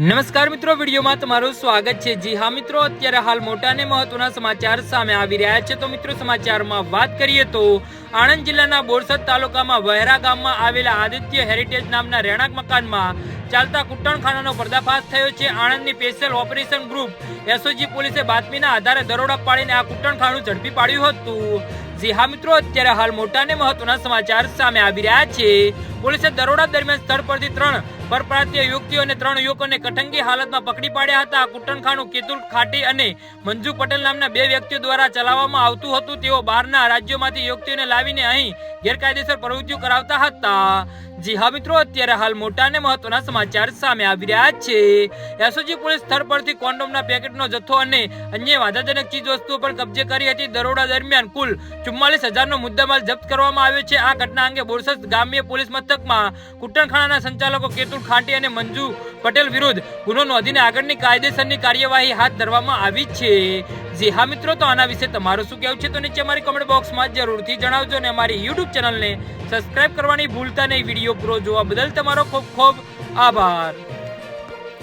નમસ્કાર મિત્રો, વિડીયોમાં તમારું સ્વાગત છે. જી હા મિત્રો, અત્યારે હાલ મોટા અને મહત્વના સમાચાર સામે આવી રહ્યા છે. તો મિત્રો, સમાચારમાં વાત કરીએ તો આણંદ જિલ્લાના બોરસદ તાલુકામાં વહેરા ગામમાં આવેલા આદિત્ય હેરિટેજ નામના રહેણાંક મકાનમાં ચાલતા કુટ્ટણખાનાનો પર્દાફાશ થયો છે. આણંદની સ્પેશિયલ ઓપરેશન ગ્રુપ એસઓજી પોલીસે બાતમીના આધારે દરોડા પાડીને આ કુટ્ટણખાનું ઝડપી પાડ્યું હતું. જી હા મિત્રો, અત્યારે હાલ મોટા અને મહત્વના સમાચાર સામે આવી રહ્યા છે. પોલીસે દરોડા દરમિયાન સ્થળ પરથી ત્રણ પરપ્રાંતીય યુવતીઓ અને ત્રણ યુવકોને કઠંગી હાલતમાં પકડી પાડ્યા હતા. આ કુટણખાનું કેતુલ ખાટી અને મંજુ પટેલ નામના બે વ્યક્તિઓ દ્વારા ચલાવવામાં આવતું હતું. તેઓ બહારના રાજ્યોમાંથી યુવતીઓને લાવીને અહીં ગેરકાયદેસર પ્રવૃત્તિઓ કરાવતા હતા. જી હા મિત્રો, અત્યારે હાલ મોટા અને મહત્વના સમાચાર સામે આવી રહ્યા છે. એસઓજી પોલીસ સ્થળ પરથી કોન્ડોમના પેકેટનો જથ્થો અને અન્ય વાંધાજનક ચીજ વસ્તુઓ પર કબજે કરી હતી. દરોડા દરમિયાન કુલ ચુમ્માલીસ હજારનો મુદ્દામાલ જપ્ત કરવામાં આવ્યો છે. આ ઘટના અંગે બોરસદ ગ્રામ્ય પોલીસ મથકમાં કુટણખાણાના સંચાલકો કેતુલ ખાંટી અને મંજુ પટેલ વિરુદ્ધ ગુનો નોંધીને આગળની કાયદેસરની કાર્યવાહી હાથ ધરવામાં આવી છે. જી હા મિત્રો, તો આના વિશે તમારું શું કહેવું છે તો નીચે અમારી કમેન્ટ બોક્સમાં જરૂરથી જણાવજો અને અમારી યુટ્યુબ ચેનલને સબસ્ક્રાઇબ કરવાની ભૂલતા નહીં. વીડિયો પૂરો જોવા બદલ તમારો ખૂબ ખૂબ આભાર.